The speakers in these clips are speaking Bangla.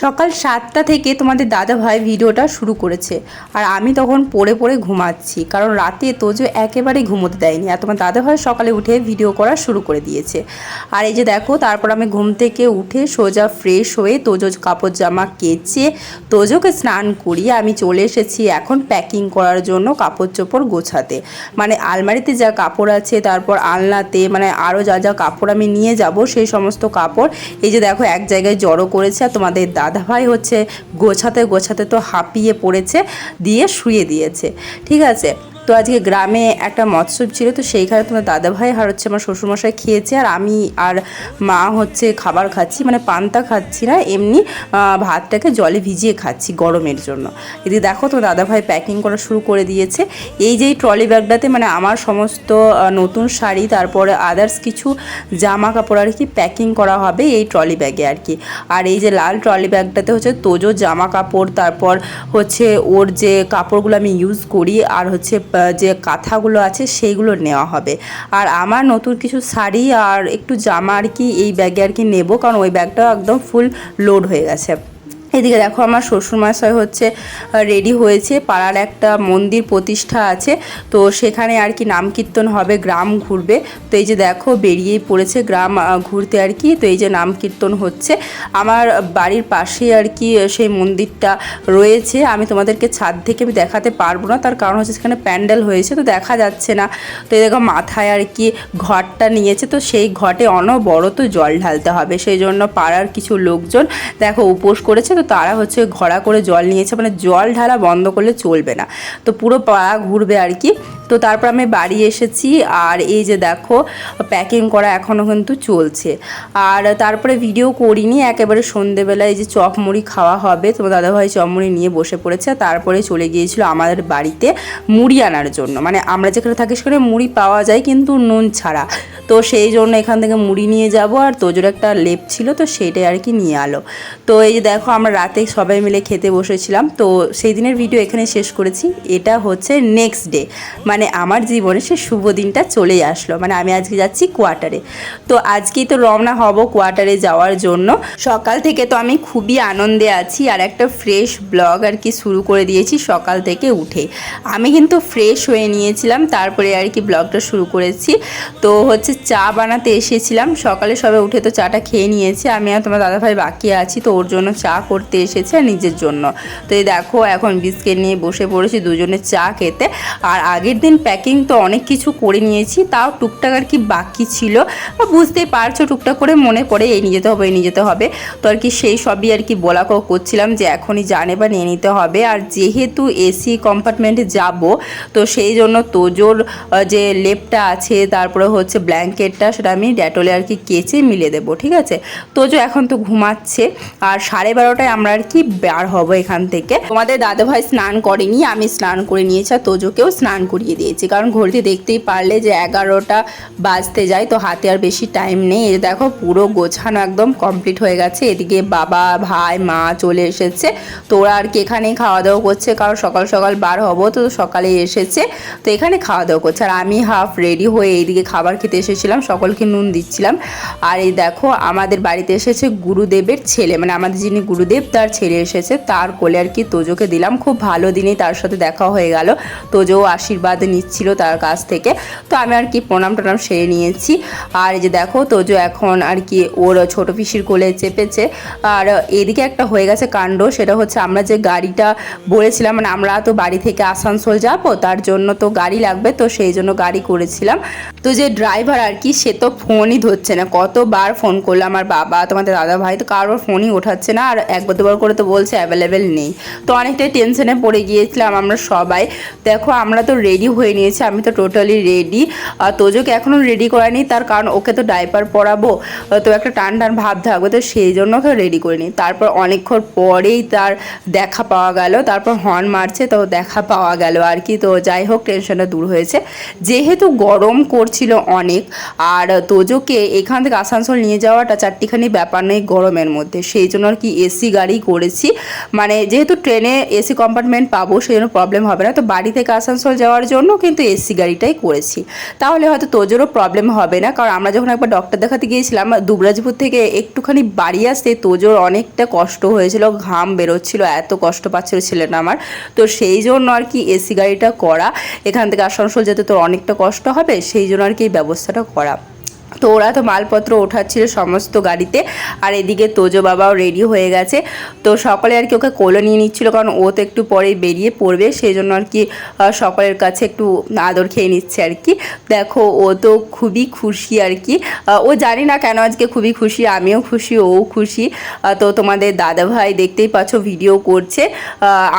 সকাল সাতটা থেকে তোমাদের দাদা ভাই ভিডিওটা শুরু করেছে। আর আমি তখন পড়ে পড়ে ঘুমাচ্ছি, কারণ রাতে তোজো একেবারে ঘুমোতে দেয়নি। আর তোমার দাদা ভাই সকালে উঠে ভিডিও করা শুরু করে দিয়েছে। আর এই যে দেখো, তারপর আমি ঘুম থেকে উঠে সোজা ফ্রেশ হয়ে তোজো কাপড় জামা কেচে তোজোকে স্নান করিয়ে আমি চলে এসেছি এখন প্যাকিং করার জন্য কাপড় চোপড় গোছাতে। মানে আলমারিতে যা কাপড় আছে, তারপর আলনাতে মানে আরও যা যা কাপড় আমি নিয়ে যাব, সেই সমস্ত কাপড় এই যে দেখো এক জায়গায় জড়ো করেছে। আর তোমাদের দাদাভাই হচ্ছে গোছাতে গোছাতে তো হাঁপিয়ে পড়েছে দিয়ে শুয়ে দিয়েছে। ঠিক আছে? তো আজকে গ্রামে একটা মৎসব ছিল, তো সেইখানে তোমার দাদাভাই আর হচ্ছে আমার শ্বশুরমশাই খেয়েছে, আর আমি আর মা হচ্ছে খাবার খাচ্ছি মানে পান্তা খাচ্ছি না, এমনি ভাতটাকে জলে ভিজিয়ে খাচ্ছি গরমের জন্য। এদিকে দেখো তো দাদাভাই প্যাকিং করা শুরু করে দিয়েছে। এই যে ট্রলি ব্যাগটাতে মানে আমার সমস্ত নতুন শাড়ি, তারপরে আদার্স কিছু জামা কাপড় আর কি প্যাকিং করা হবে এই ট্রলি ব্যাগে আর কি। আর এই যে লাল ট্রলি ব্যাগটাতে হচ্ছে তোজো জামা কাপড় তারপর হচ্ছে ওর যে কাপড়গুলো আমি ইউজ করি, আর হচ্ছে যে কাঁথাগুলো আছে সেইগুলো নেওয়া হবে। আর আমার নতুন কিছু শাড়ি আর একটু জামা আর কি এই ব্যাগে আর কি নেব, কারণ ওই ব্যাগটা একদম ফুল লোড হয়ে গেছে। এদিকে দেখো আমার শ্বশুরমশাই হচ্ছে রেডি হয়েছে। পাড়ার একটা মন্দির প্রতিষ্ঠা আছে। তো সেখানে আর কি নাম কীর্তন হবে, গ্রাম ঘুরবে। তো এই যে দেখো বেরিয়েই পড়েছে গ্রাম ঘুরতে আর কি। তো এই যে নাম কীর্তন হচ্ছে। আমার বাড়ির পাশেই আর কি সেই মন্দিরটা রয়েছে। আমি তোমাদেরকে ছাদ থেকে আমি দেখাতে পারব না। তার কারণ হচ্ছে সেখানে প্যান্ডেল হয়েছে, তো দেখা যাচ্ছে না। তো এই দেখো মাথায় আর কি ঘরটা নিয়েছে। তো সেই ঘটে অনবরত জল ঢালতে হবে। সেই জন্য পাড়ার কিছু লোকজন দেখো উপোস করেছে। তো তারা হচ্ছে ঘোড়া করে জল নিয়েছে মানে জল ঢালা বন্ধ করলে চলবে না। তো পুরো পাড়া ঘুরবে আর কি। তো তারপর আমি বাড়ি এসেছি আর এই যে দেখো প্যাকিং করা এখনও কিন্তু চলছে। আর তারপরে ভিডিও করিনি, একেবারে সন্ধেবেলায় এই যে চপ মুড়ি খাওয়া হবে, তোমার দাদাভাই চপ মুড়ি নিয়ে বসে পড়েছে তারপরে চলে গিয়েছিল আমাদের বাড়িতে মুড়ি আনার জন্য। মানে আমরা যেখানে থাকি সেখানে মুড়ি পাওয়া যায় কিন্তু নুন ছাড়া। তো সেই জন্য এখান থেকে মুড়ি নিয়ে যাব, আর তোজোর একটা লেপ ছিল, তো সেইটাই আর কি নিয়ে আলো। তো এই যে দেখো, আমরা রাতে সবাই মিলে খেতে বসেছিলাম। তো সেই দিনের ভিডিও এখানে শেষ করেছি। এটা হচ্ছে নেক্সট ডে মানে আমার জীবনে সে শুভ দিনটা চলেই আসলো। মানে আমি আজকে যাচ্ছি কোয়ার্টারে তো আজকেই তো রওনা হব কোয়ার্টারে যাওয়ার জন্য। সকাল থেকে তো আমি খুবই আনন্দে আছি আর একটা ফ্রেশ ব্লগ আর কি শুরু করে দিয়েছি সকাল থেকে উঠে। আমি কিন্তু ফ্রেশ হয়ে নিয়েছিলাম, তারপরে আর কি ব্লগটা শুরু করেছি। তো হচ্ছে চা বানাতে এসেছিলাম, সকালে সবে উঠে তো চাটা খেয়ে নিয়েছি। আমি আর তোমার দাদাভাই বাকি আছি, তো ওর জন্য চা করতে এসেছে আর নিজের জন্য। তো এই দেখো, এখন বিস্কিট নিয়ে বসে পড়েছি দুজনে চা খেতে। আর আগের দিন প্যাকিং তো অনেক কিছু করে নিয়েছি, তাও টুকটাক আর কি বাকি ছিল। বুঝতেই পারছ, টুকটাক করে মনে পড়ে, এই নিয়ে যেতে হবে, এই নিয়ে যেতে হবে। তো আর কি সেই সবই আর কি বলা করছিলাম যে এখনই জানে বা নিয়ে নিতে হবে। আর যেহেতু এসি কম্পার্টমেন্টে যাব, তো সেই জন্য তোজোর যে লেপটা আছে, তারপরে হচ্ছে ব্ল্যাঙ্কেটটা, সেটা আমি ডেটলে আর কি কেচে মিলে দেবো, ঠিক আছে? তোজো এখন তো ঘুমাচ্ছে, আর সাড়ে বারোটায় আমরা আর কি বার হব এখান থেকে। তোমাদের দাদাভাই স্নান করেনি, আমি স্নান করে নিয়েছি, আর তোজোকেও স্নান করিয়ে দিয়েছি। কারণ ঘড়িতে দেখতেই পারলে যে এগারোটা বাজতে যায়, তো হাতে আর বেশি টাইম নেই। এই দেখো, পুরো গোছানো একদম কমপ্লিট হয়ে গেছে। এদিকে বাবা, ভাই, মা চলে এসেছে। তো ওরা আর কি এখানেই খাওয়া দাওয়া করছে। কারণ সকাল সকাল বার হব, তো সকালে এসেছে। তো এখানে খাওয়া দাওয়া করছে। আর আমি হাফ রেডি হয়ে এইদিকে খাবার খেতে এসেছিলাম, সকলকে নুন দিচ্ছিলাম। আর এই দেখো, আমাদের বাড়িতে এসেছে গুরুদেবের ছেলে। মানে আমাদের যিনি গুরুদেব, তার ছেলে এসেছে। তার কোলে আর কি তোজোকে দিলাম। খুব ভালো দিনেই তার সাথে দেখা হয়ে গেল। তোজো আশীর্বাদ নিচ্ছিল তার কাছ থেকে। তো আমি আর কি প্রণাম টনাম সেরে নিয়েছি। আর এই যে দেখো, তোজো এখন আর কি ওর ছোট পিসির কোলে চেপেছে। আর এদিকে একটা হয়ে গেছে কাণ্ড, সেটা হচ্ছে আমরা যে গাড়িটা বলেছিলাম মানে আমরা তো বাড়ি থেকে আসানসোল যাব, তার জন্য তো গাড়ি লাগবে, তো সেই জন্য গাড়ি করেছিলাম। তো যে ড্রাইভার আর কি, সে তো ফোনই ধরছে না। কতবার ফোন করল আমার বাবা, তোমাদের দাদা ভাই, তো কারোর ফোনই ওঠাচ্ছে না। আর একবার দুবার করে তো বলছে অ্যাভেলেবেল নেই। তো অনেকটাই টেনশনে পড়ে গিয়েছিলাম আমরা সবাই। দেখো, আমরা তো রেডি হয়ে নিয়েছি, আমি তো টোটালি রেডি আর তোজোকে এখনও রেডি করানি তার কারণ ওকে তো ডাইপার পরাবো, তো একটা টান টান ভাব থাকবে, তো সেই জন্য ওকে রেডি করিনি। তারপর অনেকক্ষণ পরেই তার দেখা পাওয়া গেল, তারপর হর্ন মারছে, তো দেখা পাওয়া গেল আর কি। তো যাই হোক টেনশনটা দূর হয়েছে। যেহেতু গরম করছিল অনেক, আর তোজোকে এখান থেকে আসানসোল নিয়ে যাওয়াটা চারটিখানি ব্যাপার নেই গরমের মধ্যে, সেই জন্য আর কি এসি গাড়ি করেছি। মানে যেহেতু ট্রেনে এসি কম্পার্টমেন্ট পাবো, সেই জন্য প্রবলেম হবে না। তো বাড়ি থেকে আসানসোল যাওয়ার জন্য জন্য কিন্তু এসি গাড়িটাই করেছি। তাহলে হয়তো তোজেরও প্রবলেম হবে না। কারণ আমরা যখন একবার ডক্টর দেখাতে গিয়েছিলাম, দুবরাজপুর থেকে একটুখানি বাড়ি আসতে তোজোর অনেকটা কষ্ট হয়েছিল, ঘাম বেরোচ্ছিল, এত কষ্ট পাচ্ছিল ছেলেটা আমার। তো সেই জন্য আর কি এসি গাড়িটা করা, এখান থেকে আসানসোল যেতে তোর অনেকটা কষ্ট হবে, সেই জন্য আর কি এই ব্যবস্থাটা করা। তো ওরা তো মালপত্র ওঠাচ্ছিল সমস্ত গাড়িতে, আর এদিকে তোজো বাবাও রেডি হয়ে গেছে। তো সকলে আর কি ওকে কোলে নিয়ে নিচ্ছিল, কারণ ও তো একটু পরেই বেরিয়ে পড়বে সেই জন্য আর কি সকলের কাছে একটু আদর খেয়ে নিচ্ছে আর কি। দেখো, ও তো খুবই খুশি আর কি। ও জানি না কেন আজকে খুবই খুশি, আমিও খুশি ও খুশি। তো তোমাদের দাদা ভাই দেখতেই পাচ্ছ ভিডিও করছে।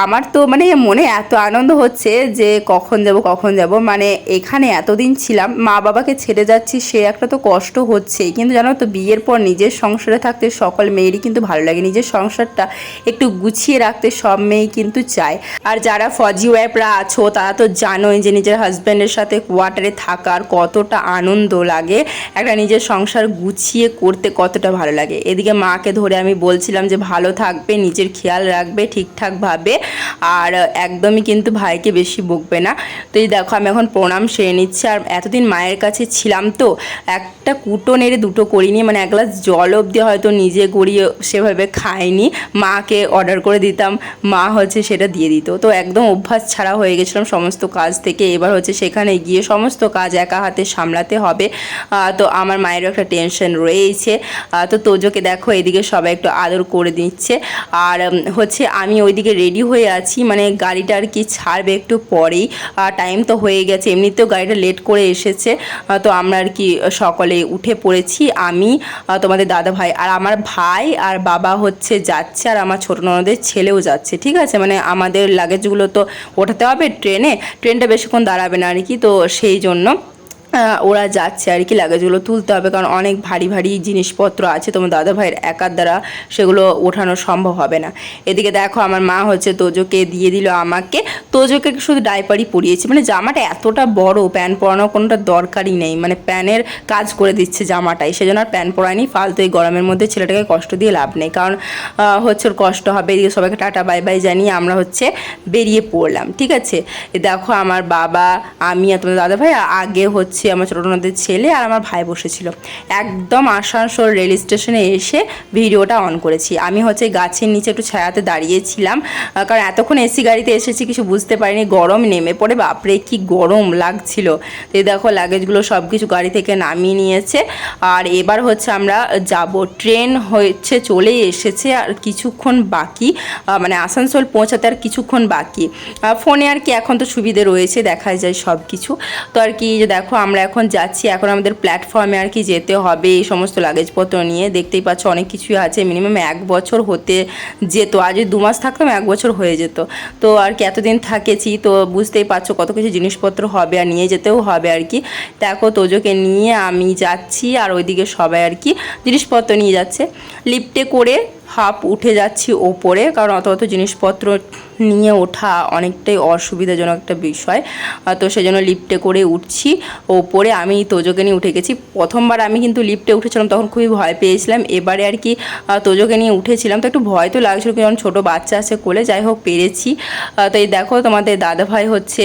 আমার তো মানে মনে এত আনন্দ হচ্ছে যে কখন যাব কখন যাব মানে এখানে এতদিন ছিলাম মা বাবাকে ছেড়ে যাচ্ছি, সে একটা তো কষ্ট হচ্ছেই কিন্তু জানো তো, বিয়ের পর নিজের সংসারে থাকতে সকল মেয়েরই কিন্তু ভালো লাগে। নিজের সংসারটা একটু গুছিয়ে রাখতে সব মেয়েই কিন্তু চায়। আর যারা ফজি ওয়াইফরা আছো, তারা তো জানোই যে নিজের হাজব্যান্ডের সাথে কোয়ার্টারে থাকার কতটা আনন্দ লাগে। একটা নিজের সংসার গুছিয়ে করতে কতটা ভালো লাগে। এদিকে মাকে ধরে আমি বলছিলাম যে, ভালো থাকবে, নিজের খেয়াল রাখবে, ঠিকঠাকভাবে। আর একদমই কিন্তু ভাইকে বেশি বকবে না। তো এই দেখো, আমি এখন প্রণাম সেরে নিচ্ছি। আর এতদিন মায়ের কাছে ছিলাম তো একটা কুটো নেড়ে দুটো করিনি মানে এক গ্লাস জল অবধি হয়তো নিজে গড়িয়ে সেভাবে খাইনি। মাকে অর্ডার করে দিতাম, মা হচ্ছে সেটা দিয়ে দিত। তো একদম অভ্যাস ছাড়া হয়ে গেছিলাম সমস্ত কাজ থেকে। এবার হচ্ছে সেখানে গিয়ে সমস্ত কাজ একা হাতে সামলাতে হবে। তো আমার মায়েরও একটা টেনশন রয়েছে। তো তোজোকে দেখো, এদিকে সবাই একটু আদর করে দিচ্ছে। আর হচ্ছে আমি ওইদিকে রেডি হয়ে আছি মানে গাড়িটা আর কি ছাড়বে একটু পরেই। টাইম তো হয়ে গেছে, এমনিতেও গাড়িটা লেট করে এসেছে। তো আমরা আর কি সকলে উঠে পড়েছি, আমি তোমাদের দাদা ভাই আর আমার ভাই আর বাবা হচ্ছে যাচ্ছে, আর আমার ছোটো ননদের ছেলেও যাচ্ছে, ঠিক আছে? মানে আমাদের লাগেজগুলো তো ওঠাতে হবে ট্রেনে, ট্রেনটা বেশিক্ষণ দাঁড়াবে না আর কি, তো সেই জন্য। ওরা যাচ্ছে আর কি লাগেজগুলো তুলতে হবে, কারণ অনেক ভারী ভারী জিনিসপত্র আছে, তোমার দাদা ভাইয়ের একার দ্বারা সেগুলো ওঠানো সম্ভব হবে না। এদিকে দেখো, আমার মা হচ্ছে তোজোকে দিয়ে দিল আমাকে। তোজোকে শুধু ডাইপারই পরিয়েছি মানে জামাটা এতটা বড়, প্যান্ট পরানোর কোনোটা দরকারই নেই মানে প্যানের কাজ করে দিচ্ছে জামাটাই, সেজন্য আর প্যান্ট পরায়নি, ফালতু এই গরমের মধ্যে ছেলেটাকে কষ্ট দিয়ে লাভ নেই, কারণ হচ্ছে ওর কষ্ট হবে, এদিকে সবাইকে টাটা বাই বাই জানিয়ে আমরা হচ্ছে বেরিয়ে পড়লাম, ঠিক আছে? দেখো, আমার বাবা, আমি আর তোমার দাদা ভাই আগে হচ্ছে আমার ছোটো ছেলে আর আমার ভাই বসেছিল। একদম আসানসোল রেল স্টেশনে এসে ভিডিওটা অন করেছি। আমি হচ্ছে গাছের নিচে একটু ছায়াতে দাঁড়িয়েছিলাম কারণ এতক্ষণ এসি গাড়িতে এসেছি কিছু বুঝতে পারিনি, গরম নেমে পড়ে, বাপরে কি গরম লাগছিল। তো দেখো লাগেজগুলো সব কিছু গাড়ি থেকে নামিয়ে নিয়েছে। আর এবার হচ্ছে আমরা যাব। ট্রেন হচ্ছে চলে এসেছে আর কিছুক্ষণ বাকি মানে আসানসোল পৌঁছাতে আর কিছুক্ষণ বাকি। ফোনে আর কি এখন তো সুবিধে রয়েছে দেখা যায় সব কিছু তো আর কি যে দেখো আমরা এখন যাচ্ছি, এখন আমাদের প্ল্যাটফর্মে আর কি যেতে হবে, এই সমস্ত লাগেজপত্র নিয়ে। দেখতেই পাচ্ছ অনেক কিছুই আছে মিনিমাম এক বছর হতে যেত আজ দু মাস থাকতাম এক বছর হয়ে যেত। তো আর কি এতদিন থাকেছি, তো বুঝতেই পারছ কত কিছু জিনিসপত্র হবে আর নিয়ে যেতেও হবে আর কি। দেখো তোজোকে নিয়ে আমি যাচ্ছি, আর ওইদিকে সবাই আর কি জিনিসপত্র নিয়ে যাচ্ছে। লিফটে করে হাফ উঠে যাচ্ছি ওপরে, কারণ অত অত জিনিসপত্র নিয়ে ওঠা অনেকটাই অসুবিধাজনক একটা বিষয়। তো সেজন্য লিফটে করে উঠছি, ওপরে আমি তোজোকে নিয়ে উঠে গেছি। প্রথমবার আমি কিন্তু লিফটে উঠেছিলাম, তখন খুবই ভয় পেয়েছিলাম। এবারে আর কি তোজোকে নিয়ে উঠেছিলাম। তো একটু ভয় তো লাগছিল কারণ ছোটো বাচ্চা আছে কোলে, যাই হোক পেরেছি। তো এই দেখো তোমাদের দাদা ভাই হচ্ছে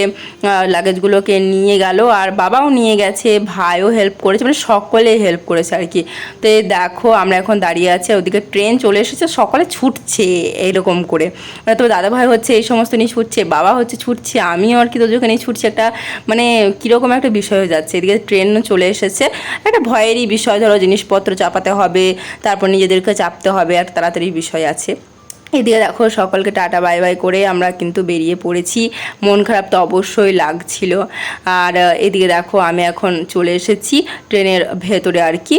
লাগেজগুলোকে নিয়ে গেল, আর বাবাও নিয়ে গেছে, ভাইও হেল্প করেছে মানে সকলে হেল্প করেছে আর কি। তো এই দেখো, আমরা এখন দাঁড়িয়ে আছি, ওদিকে ট্রেন চলে এসেছে, সকলে ছুটছে এরকম করে। মানে তো দাদা ভাই হচ্ছে এই সমস্ত নিয়ে ছুটছে, বাবা হচ্ছে ছুটছে, আমিও আর কি তোদের নিয়ে ছুটছে। একটা মানে কীরকম একটা বিষয় হয়ে যাচ্ছে। এদিকে ট্রেনও চলে এসেছে। একটা ভয়েরই বিষয়, ধরো জিনিসপত্র চাপাতে হবে, তারপর নিজেদেরকে চাপতে হবে, আর তাড়াতাড়ি বিষয় আছে। এদিকে দেখো, সকলকে টাটা, বাই বাই করে আমরা কিন্তু বেরিয়ে পড়েছি। মন খারাপ তো অবশ্যই লাগছিল। আর এদিকে দেখো, আমি এখন চলে এসেছি ট্রেনের ভেতরে আর কি।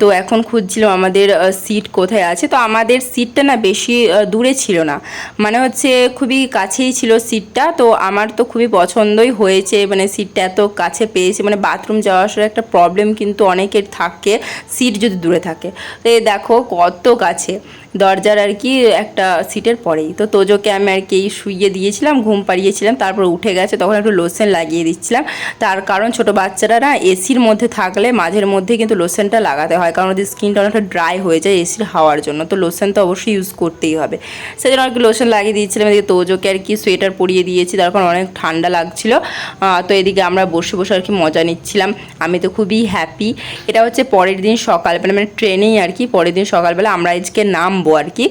তো এখন খুঁজছিলাম আমাদের সিট কোথায় আছে। তো আমাদের সিটটা না বেশি দূরে ছিল না। মানে হচ্ছে খুবই কাছেই ছিল সিটটা। তো আমার তো খুবই পছন্দই হয়েছে। মানে সিটটা এত কাছে পেয়েছি। মানে বাথরুম যাওয়া আসার একটা প্রবলেম কিন্তু অনেকের থাকে। সিট যদি দূরে থাকে। তো এই দেখো, কত কাছে। দরজার আর কি একটা সিটের পরেই। তো তোজোকে আমি আর কি শুইয়ে দিয়েছিলাম, ঘুম পাড়িয়েছিলাম, তারপর উঠে গেছে, তখন একটু লোশন লাগিয়ে দিচ্ছিলাম। তার কারণ ছোট বাচ্চারা না এসির মধ্যে থাকলে মাঝের মধ্যে কিন্তু লোশনটা লাগাতে হয়, কারণ ওদের স্কিনটা অনেকটা ড্রাই হয়ে যায় এসির হাওয়ার জন্য। তো লোশন তো অবশ্যই ইউজ করতেই হবে। সেই জন্য আর কি লোশন লাগিয়ে দিয়েছিলাম, এদিকে তোজোকে আর কি সোয়েটার পরিয়ে দিয়েছি তারপর অনেক ঠান্ডা লাগছিল। তো এদিকে আমরা বসে বসে আর কি মজা নিচ্ছিলাম। আমি তো খুবই হ্যাপি এটা হচ্ছে পরের দিন সকালবেলা মানে ট্রেনেই আর কি পরের দিন সকালবেলা আমরা আজকে নামবো আর কি।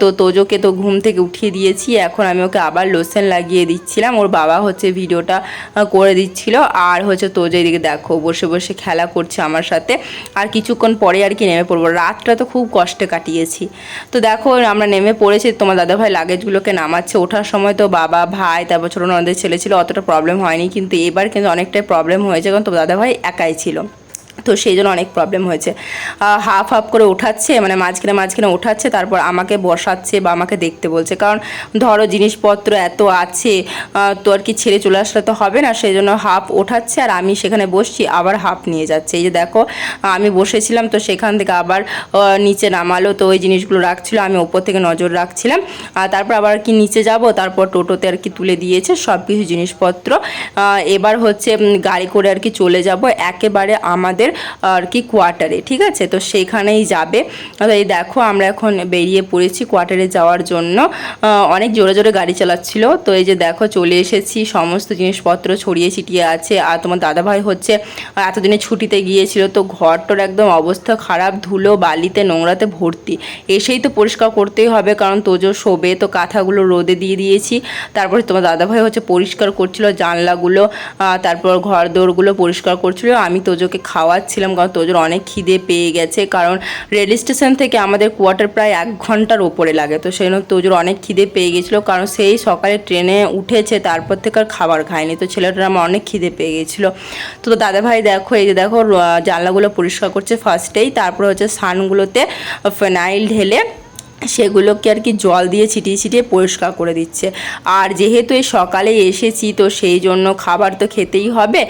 তো তোজোকে তো ঘুম থেকে উঠিয়ে দিয়েছি, এখন আমি ওকে আবার লোশন লাগিয়ে দিচ্ছিলাম। ওর বাবা হচ্ছে ভিডিওটা করে দিচ্ছিল। আর হচ্ছে তোজো এদিকে দেখো, বসে বসে খেলা করছে আমার সাথে। আর কিছুক্ষণ পরে আর কি নেমে পড়ব। রাতটা তো খুব কষ্টে কাটিয়েছি। তো দেখো, আমরা নেমে পড়েছি, তোমার দাদাভাই লাগেজগুলোকে নামাচ্ছে। ওঠার সময় তো বাবা, ভাই, তারপর ছোটো ননদের ছেলে ছিল, অতটা প্রবলেম হয়নি। কিন্তু এবার কিন্তু অনেকটাই প্রবলেম হয়েছে, কারণ তোমার দাদাভাই একাই ছিল। তো সেই জন্য অনেক প্রবলেম হয়েছে। হাফ হাফ করে ওঠাচ্ছে মানে মাঝখানে মাঝখানে ওঠাচ্ছে তারপর আমাকে বসাচ্ছে বা আমাকে দেখতে বলছে। কারণ ধরো জিনিসপত্র এত আছে তো আর কি ছেড়ে চলে আসলে তো হবে না, সেই জন্য হাফ ওঠাচ্ছে আর আমি সেখানে বসছি, আবার হাফ নিয়ে যাচ্ছে। এই যে দেখো, আমি বসেছিলাম তো সেখান থেকে আবার নিচে নামালো, তো ওই জিনিসগুলো রাখছিল, আমি ওপর থেকে নজর রাখছিলাম। আর তারপর আবার কি নিচে যাব, তারপর টোটোতে আর কি তুলে দিয়েছে সব কিছু জিনিসপত্র এবার হচ্ছে গাড়ি করে আর কি চলে যাব। একেবারে আমাদের আর কি কোয়ার্টারে, ঠিক আছে? তো সেখানেই যাবে। তো এই দেখো, আমরা এখন বেরিয়ে পড়েছি কোয়ার্টারে যাওয়ার জন্য। অনেক জোরে জোরে গাড়ি চালাচ্ছিল। তো এই যে দেখো, চলে এসেছি। সমস্ত জিনিসপত্র ছড়িয়ে ছিটিয়ে আছে। আর তোমার দাদাভাই হচ্ছে এতদিনে ছুটিতে গিয়েছিল। তো ঘরটার একদম অবস্থা খারাপ। ধুলো, বালিতে, নোংরাতে ভর্তি। এসেই তো পরিষ্কার করতেই হবে। কারণ তোজো শোবে, তো কাঁথাগুলো রোদে দিয়ে দিয়েছি। তারপরে তোমার দাদাভাই হচ্ছে পরিষ্কার করছিল জানলাগুলো। তারপর ঘর দৌড়গুলো পরিষ্কার করছিল। আমি তোজোকে খাওয়াচ্ছিলাম কারণ তোজোর অনেক খিদে পেয়ে গেছে। কারণ রেল স্টেশন থেকে আমাদের কোয়ার্টার প্রায় এক ঘণ্টার ওপরে লাগে, তো সেই জন্য তোজোর অনেক খিদে পেয়ে গেছিল। কারণ সেই সকালে ট্রেনে উঠেছে, তারপর থেকে আর খাবার খায়নি, তো ছেলেটার আমার অনেক খিদে পেয়ে গেছিল। তো দাদা ভাই দেখো, এই যে দেখো জানলাগুলো পরিষ্কার করছে ফার্স্টেই তারপর হচ্ছে সানগুলোতে ফেনাইল ঢেলে সেগুলোকে আর কি জল দিয়ে ছিটিয়ে ছিটিয়ে পরিষ্কার করে দিচ্ছে। আর যেহেতু এই সকালে এসেছি, তো সেই জন্য খাবার তো খেতেই হবে।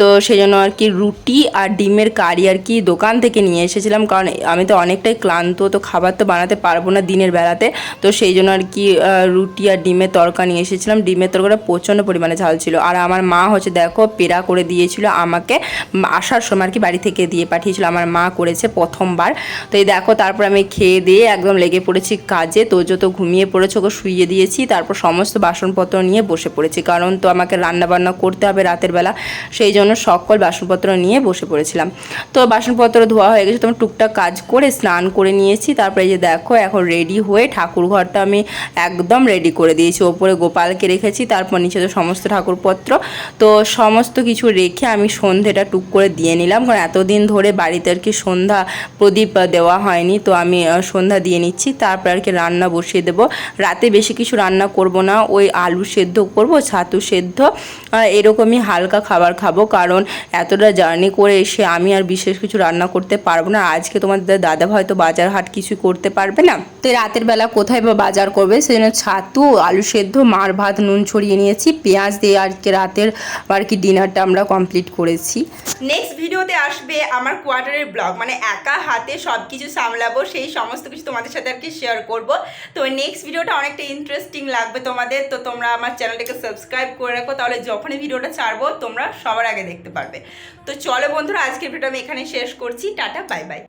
তো সেই জন্য আর কি রুটি আর ডিমের কারি আর কি দোকান থেকে নিয়ে এসেছিলাম। কারণ আমি তো অনেকটাই ক্লান্ত, তো খাবার তো বানাতে পারব না দিনের বেলাতে। তো সেই জন্য আর কি রুটি আর ডিমের তরকা নিয়ে এসেছিলাম। ডিমের তরকাটা প্রচণ্ড পরিমাণে ঝাল ছিল। আর আমার মা হচ্ছে, দেখো, পেড়া করে দিয়েছিল আমাকে। আসার সময় আর কি বাড়ি থেকে দিয়ে পাঠিয়েছিল। আমার মা করেছে প্রথমবার। তো এই দেখো, তারপর আমি খেয়ে দিয়ে একদম লেগে পড়েছি কাজে, তো যত ঘুমিয়ে পড়েছে ওকে শুইয়ে দিয়েছি। তারপর সমস্ত বাসনপত্র নিয়ে বসে পড়েছি, কারণ তো আমাকে রান্না বান্না করতে হবে রাতের বেলা, সেই জন্য সকল বাসনপত্র নিয়ে বসে পড়েছিলাম। তো বাসনপত্র ধোয়া হয়ে গেছে তোমার টুকটাক কাজ করে স্নান করে নিয়েছি। তারপরে যে দেখো, এখন রেডি হয়ে ঠাকুর ঘরটা আমি একদম রেডি করে দিয়েছি। ওপরে গোপালকে রেখেছি, তারপর নিচে তো সমস্ত ঠাকুরপত্র। তো সমস্ত কিছু রেখে আমি সন্ধেটা টুক করে দিয়ে নিলাম, কারণ এতদিন ধরে বাড়িতে আর কি সন্ধ্যা প্রদীপ দেওয়া হয়নি। তো আমি সন্ধ্যা দিয়ে নিচ্ছি। তারপর আর কি রান্না বসিয়ে দেবো। রাতে বেশি কিছু রান্না করব না, ওই আলু সেদ্ধ করব, ছাতু সেদ্ধ এরকমই হালকা খাবার খাব। কারণ এতটা জার্নি করে এসে আমি আর বিশেষ কিছু রান্না করতে পারব না। আজকে তোমাদের দাদা হয়তো বাজার হাট কিছু করতে পারবে না। তো রাতের বেলা কোথায় বা বাজার করবে? সেই জন্য ছাতু, আলু সেদ্ধ, মার ভাত, নুন ছড়িয়ে নিয়েছি। পেঁয়াজ দিয়ে আজকে রাতের আর কি ডিনারটা আমরা কমপ্লিট করেছি। নেক্সট ভিডিওতে আসবে আমার কোয়ার্টারের ব্লগ। মানে একা হাতে সব কিছু সামলাবো, সেই সমস্ত কিছু তোমাদের সাথে আর কি শেয়ার করব। তো নেক্সট ভিডিওটা অনেকটা ইন্টারেস্টিং লাগবে তোমাদের। তো তোমরা আমার চ্যানেলটাকে সাবস্ক্রাইব করে রাখো, তাহলে যখনই ভিডিওটা ছাড়বো তোমরা সবার আগে দেখতে পারবে। তো চলো বন্ধুরা, আজকের ভিডিওটা আমি এখানে শেষ করছি। Tata bye bye